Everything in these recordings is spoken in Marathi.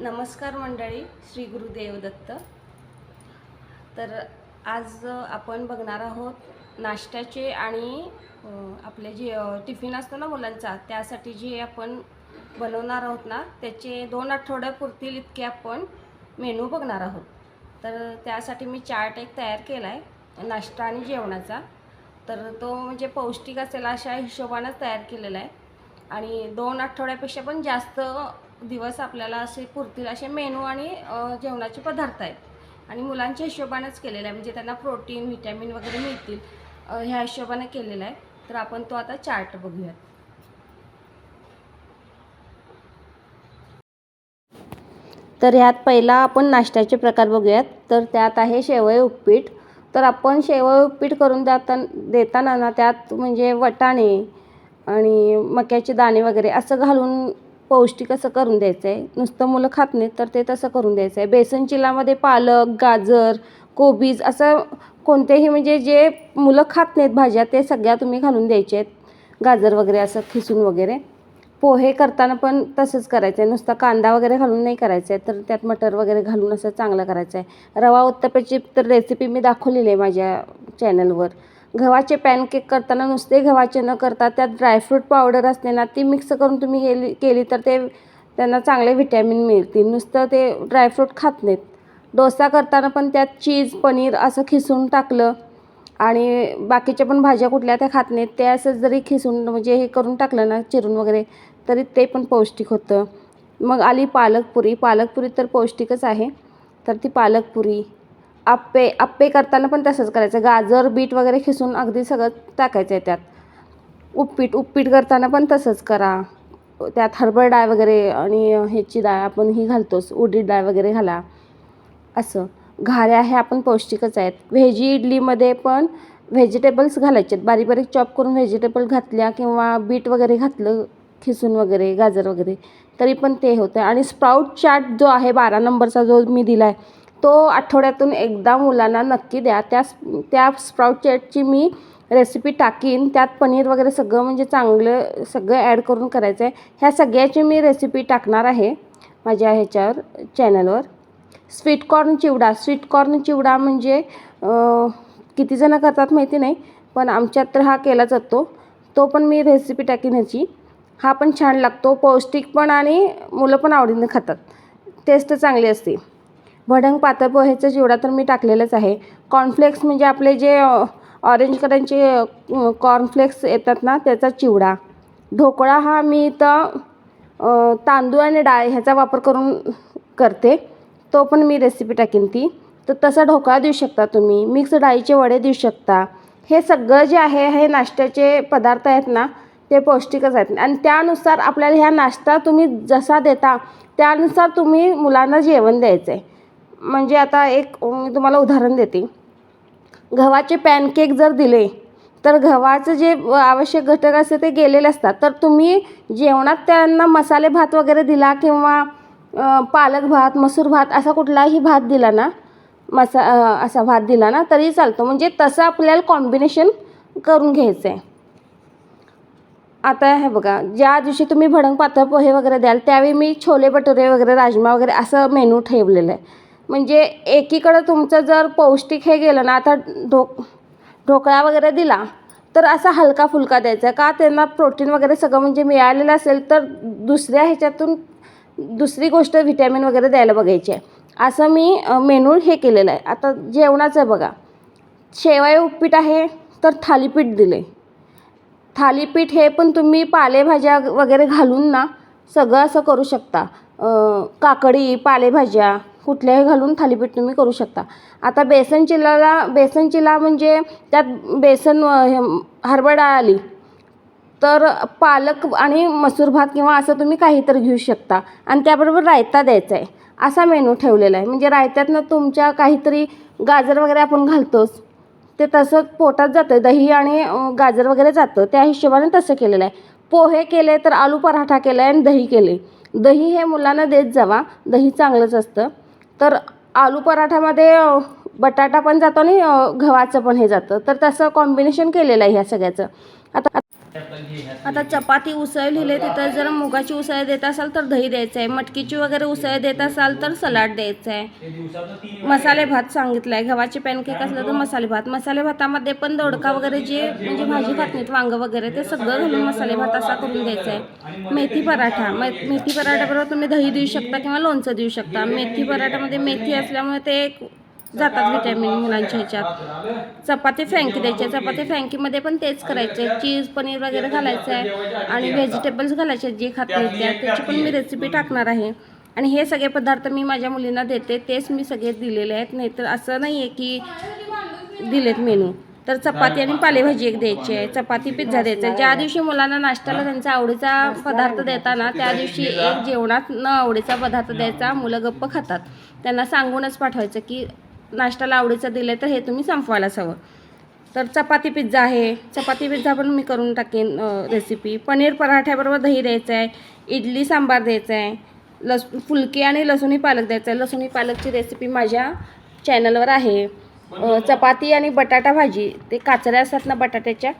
नमस्कार मंडळी श्री गुरुदेव दत्त. तर आज आपण बघणार आहोत नाश्त्याचे आणि आपले जे टिफिन असतो ना मुलांचा त्यासाठी जे आपण बनवणार आहोत ना त्याचे दोन आठवड्यापुरतील इतके आपण मेनू बघणार आहोत. तर त्यासाठी मी चार्ट एक तयार केला आहे नाश्ता आणि जेवणाचा. तर तो म्हणजे पौष्टिक असेल अशा हिशोबानंच तयार केलेला आहे. आणि दोन आठवड्यापेक्षा पण जास्त दिवस आपल्याला असे पुरतील असे मेनू आणि जेवणाचे पदार्थ आहेत. आणि मुलांच्या हिशोबानेच केलेलं आहे. म्हणजे त्यांना प्रोटीन व्हिटॅमिन वगैरे मिळतील ह्या हिशोबाने केलेला आहे. तर आपण तो आता चार्ट बघूयात. तर ह्यात पहिला आपण नाश्त्याचे प्रकार बघूयात. तर त्यात आहे शेवय उपीट. तर आपण शेवय उपीट करून जाता देताना ना त्यात म्हणजे वटाणे आणि मक्याचे दाणे वगैरे असं घालून पौष्टिक असं करून द्यायचं आहे नुसतं मुलं खात नाहीत तर ते तसं करून द्यायचं आहे बेसन चिलामध्ये पालक गाजर कोबीज असं कोणतेही म्हणजे जे मुलं खात नाहीत भाज्या ते सगळ्या तुम्ही घालून द्यायचे आहेत गाजर वगैरे असं खिसून वगैरे. पोहे करताना पण तसंच करायचं आहे नुसता कांदा वगैरे घालून नाही करायचं आहे तर त्यात मटर वगैरे घालून असं चांगलं करायचं आहे रवा उत्तप्याची तर रेसिपी मी दाखवलेली आहे माझ्या चॅनलवर गव्हाचे पॅनकेक करताना नुसते गव्हाचे न करता त्यात ड्रायफ्रूट पावडर असते ना ती मिक्स करून तुम्ही केली केली तर ते त्यांना चांगले व्हिटॅमिन मिळतील. नुसतं ते ड्रायफ्रूट खात नाहीत. डोसा करताना पण त्यात चीज पनीर असं खिसून टाकलं आणि बाकीच्या पण भाज्या कुठल्या त्या खात नाहीत ते असं जरी खिसून म्हणजे हे करून टाकलं ना चिरून वगैरे तरी ते पण पौष्टिक होतं. मग आली पालकपुरी. पालकपुरी तर पौष्टिकच आहे. तर ती पालकपुरी आप्पे आप्पे करताना पण तसंच करायचं. गाजर बीट वगैरे खिसून अगदी सगळं टाकायचं आहे त्यात. उपीट उपीट करताना पण तसंच करा. त्यात हरभरा डाळ वगैरे आणि ह्याची डाळ आपण ही घालतोच उडीद डाळ वगैरे घाला. असं. घाऱ्या हे आपण पौष्टिकच आहेत. व्हेजी इडलीमध्ये पण व्हेजिटेबल्स घालायचे आहेत. बारीक बारीक चॉप करून व्हेजिटेबल घातल्या किंवा बीट वगैरे घातलं खिसून वगैरे गाजर वगैरे तरी पण ते होतं आणि स्प्राऊट चाट जो आहे बारा नंबरचा जो मी दिला आहे तो आठवड्यातून एकदा मुलांना नक्की द्या. त्या त्या स्प्राऊट चॅटची मी रेसिपी टाकीन. त्यात पनीर वगैरे सगळं म्हणजे चांगलं सगळं ॲड करून करायचं आहे ह्या सगळ्याची मी रेसिपी टाकणार आहे माझ्या ह्याच्यावर चॅनलवर स्वीट कॉर्न चिवडा. स्वीट कॉर्न चिवडा म्हणजे किती जणं करतात माहिती नाही पण आमच्यात तर हा केला जातो. तो पण मी रेसिपी टाकीन ह्याची. हा पण छान लागतो. पौष्टिक पण आणि मुलं पण आवडीने खातात. टेस्ट चांगली असते. भडंग पातळ पोह्याचा चिवडा तर मी टाकलेलाच आहे. कॉर्नफ्लेक्स म्हणजे आपले जे ऑरेंज कलरचे कॉर्नफ्लेक्स येतात ना त्याचा चिवडा. ढोकळा हा मी इथं तांदूळ आणि डाळ ह्याचा वापर करून करते. तो पण मी रेसिपी टाकीन ती. तर तसा ढोकळा देऊ शकता तुम्ही. मिक्स डाळीचे वडे देऊ शकता. हे सगळं जे आहे हे नाश्त्याचे पदार्थ आहेत ना ते पौष्टिकच आहेत. आणि त्यानुसार आपल्याला ह्या नाश्ता तुम्ही जसा देता त्यानुसार तुम्ही मुलांना जेवण द्यायचं आहे म्हणजे आता एक मी तुम्हाला उदाहरण देते. गव्हाचे पॅनकेक जर दिले तर गव्हाचं जे आवश्यक घटक असते ते गेलेले असतात. तर तुम्ही जेवणात त्यांना मसाले भात वगैरे दिला किंवा पालक भात मसूर भात असा कुठलाही भात दिला ना मसा असा भात दिला ना तरी चालतो. म्हणजे तसं आपल्याला कॉम्बिनेशन करून घ्यायचं आहे आता हे बघा ज्या दिवशी तुम्ही भडंग पातळ पोहे वगैरे द्याल त्यावेळी मी छोले भटुरे वगैरे राजमा वगैरे असं मेनू ठेवलेलं आहे. म्हणजे एकीकडं तुमचं जर पौष्टिक हे गेलं ना आता ढोक ढोकळा वगैरे दिला तर असा हलका फुलका द्यायचा. का त्यांना प्रोटीन वगैरे सगळं म्हणजे मिळालेलं असेल तर दुसऱ्या ह्याच्यातून दुसरी गोष्ट व्हिटॅमिन वगैरे द्यायला बघायची आहे. असं मी मेनू हे केलेलं आहे. आता जेवणाचं आहे बघा. शेवाय उपीट आहे तर थालीपीठ दिले थालीपीठ हे पण तुम्ही पालेभाज्या वगैरे घालून ना सगळं असं करू शकता. काकडी पालेभाज्या कुठल्याही घालून थालीपीठ तुम्ही करू शकता. आता बेसन चिलाला बेसन चिला म्हणजे त्यात बेसन हे, हरभरा डाळ आली तर पालक आणि मसूर भात किंवा असं तुम्ही काहीतरी घेऊ शकता. आणि त्याबरोबर रायता द्यायचा आहे. असा मेनू ठेवलेला आहे. म्हणजे रायत्यातनं तुमच्या काहीतरी गाजर वगैरे आपण घालतोच. ते तसं पोटात जातं. दही आणि गाजर वगैरे जातं. त्या हिशोबाने तसं केलेलं आहे. पोहे केले तर आलू पराठा केला आहे आणि दही केले. दही हे मुलांना देत जावा. दही चांगलंच असतं. तर आलू पराठामध्ये बटाटा पण जातो आणि गव्हाचं पण हे जातं. तर तसं कॉम्बिनेशन केलेलं आहे ह्या सगळ्याचं. आता आता चपाती उसळ लिहिले तिथं जर मुगाची उसळ देत असाल तर दही द्यायचं आहे मटकीची वगैरे उसळ देत असाल तर सलाड द्यायचं आहे मसाले भात सांगितलं आहे गव्हाचे पॅनकेक असलं तर मसाले भात. मसाले भातामध्ये पण दोडका वगैरे जे म्हणजे भाजी खात नाहीत वांगं वगैरे ते सगळं घालून मसाले भात असा करून द्यायचा आहे मेथी पराठा मे मेथी पराठ्याबरोबर तुम्ही दही देऊ शकता किंवा लोणचं देऊ शकता. मेथी पराठ्यामध्ये मेथी असल्यामुळे ते एक जातात विटॅमिन मुलांच्या ह्याच्यात. चपाती फ्रँकी द्यायची चपाती फ्रँकीमध्ये पण तेच करायचं. आहे चीज पनीर वगैरे घालायचं आहे आणि व्हेजिटेबल्स घालायचे. जे खात नाही त्या त्याची पण मी रेसिपी टाकणार आहे. आणि हे सगळे पदार्थ मी माझ्या मुलींना देते. तेच मी सगळे दिलेले आहेत. नाहीतर असं नाही आहे की दिलेत मेनू तर चपाती आणि पालेभाजी एक द्यायची आहे. चपाती पिझ्झा द्यायचा आहे. ज्या दिवशी मुलांना नाश्त्याला त्यांचा आवडीचा पदार्थ देताना त्या दिवशी एक जेवणात न आवडीचा पदार्थ द्यायचा. मुलं गप्प खातात. त्यांना सांगूनच पाठवायचं की नाश्त्याला आवडीचं दिलं तर हे तुम्ही संपवायलाच हवं तर चपाती पिझ्झा आहे. चपाती पिझ्झा पण मी करून टाकेन रेसिपी पनीर पराठ्याबरोबर दही द्यायचं आहे इडली सांबार द्यायचं आहे लस फुलके आणि लसुणी पालक द्यायचं आहे लसुणी पालकची रेसिपी माझ्या चॅनलवर आहे. चपाती आणि बटाटा भाजी. ते काचऱ्या असतात ना बटाट्याच्या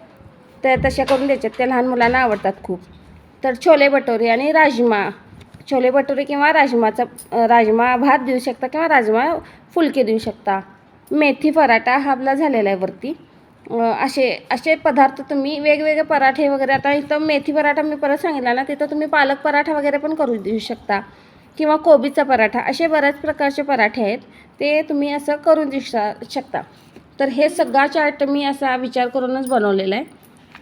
त्या तशा करून द्यायच्यात. त्या लहान मुलांना आवडतात खूप. तर छोले भटोरे आणि राजमा. छोले भटुरे किंवा राजमाचा राजमा भात देऊ शकता किंवा राजमा फुलके देऊ शकता. मेथी पराठा हा आपला झालेला आहे वरती. असे असे पदार्थ तुम्ही वेगवेगळे पराठे वगैरे आता इथं मेथी पराठा मी परत सांगितला ना तिथं तुम्ही पालक पराठा वगैरे पण करू देऊ शकता. किंवा कोबीचा पराठा असे बऱ्याच प्रकारचे पराठे आहेत. ते तुम्ही असं करून देऊ शकता. तर हे सगळा चार्ट मी असा विचार करूनच बनवलेला आहे.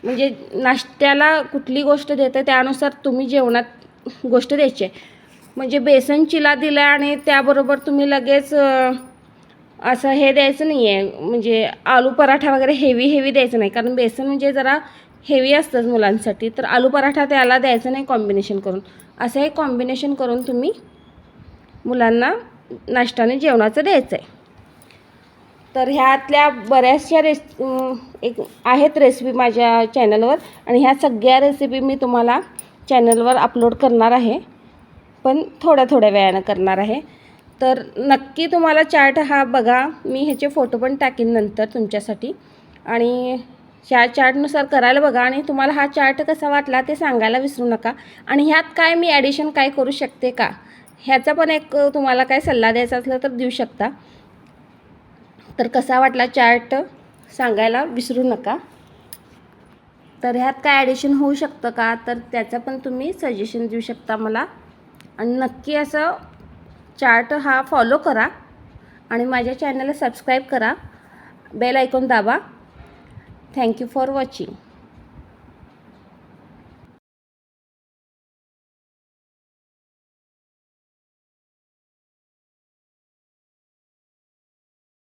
म्हणजे नाश्त्याला कुठली गोष्ट देते त्यानुसार तुम्ही जेवणात गोष्ट द्यायची आहे. म्हणजे बेसन चिला दिला आणि त्याबरोबर तुम्ही लगेच असं हे द्यायचं नाही आहे म्हणजे आलू पराठा वगैरे हेवी हेवी द्यायचं नाही. कारण बेसन म्हणजे जरा हेवी असतंच मुलांसाठी. तर आलू पराठा त्याला द्यायचं नाही कॉम्बिनेशन करून. असं हे कॉम्बिनेशन करून तुम्ही मुलांना नाश्ताने जेवणाचं द्यायचं आहे तर ह्यातल्या बऱ्याचशा रेस एक आहेत रेसिपी माझ्या चॅनलवर आणि ह्या सगळ्या रेसिपी मी तुम्हाला चॅनलवर अपलोड करणार आहे पण थोड्या थोड्या वेळानं करणार आहे. तर नक्की तुम्हाला चार्ट हा बघा मी ह्याचे फोटो पण टाकीन नंतर तुमच्यासाठी. आणि ह्या चार्टनुसार करायला बघा आणि तुम्हाला हा चार्ट कसा वाटला ते सांगायला विसरू नका. आणि ह्यात काय मी ॲडिशन काय करू शकते का? ह्याचा पण एक तुम्हाला काय सल्ला द्यायचा असला तर देऊ शकता. तर कसा वाटला चार्ट सांगायला विसरू नका. तर ह्यात काय ॲडिशन होऊ शकतं का? तर त्याचं पण तुम्ही सजेशन देऊ शकता मला. आणि नक्की असं चार्ट हा फॉलो करा आणि माझ्या चॅनलला सबस्क्राईब करा. बेल ऐकून दाबा. Thank you for watching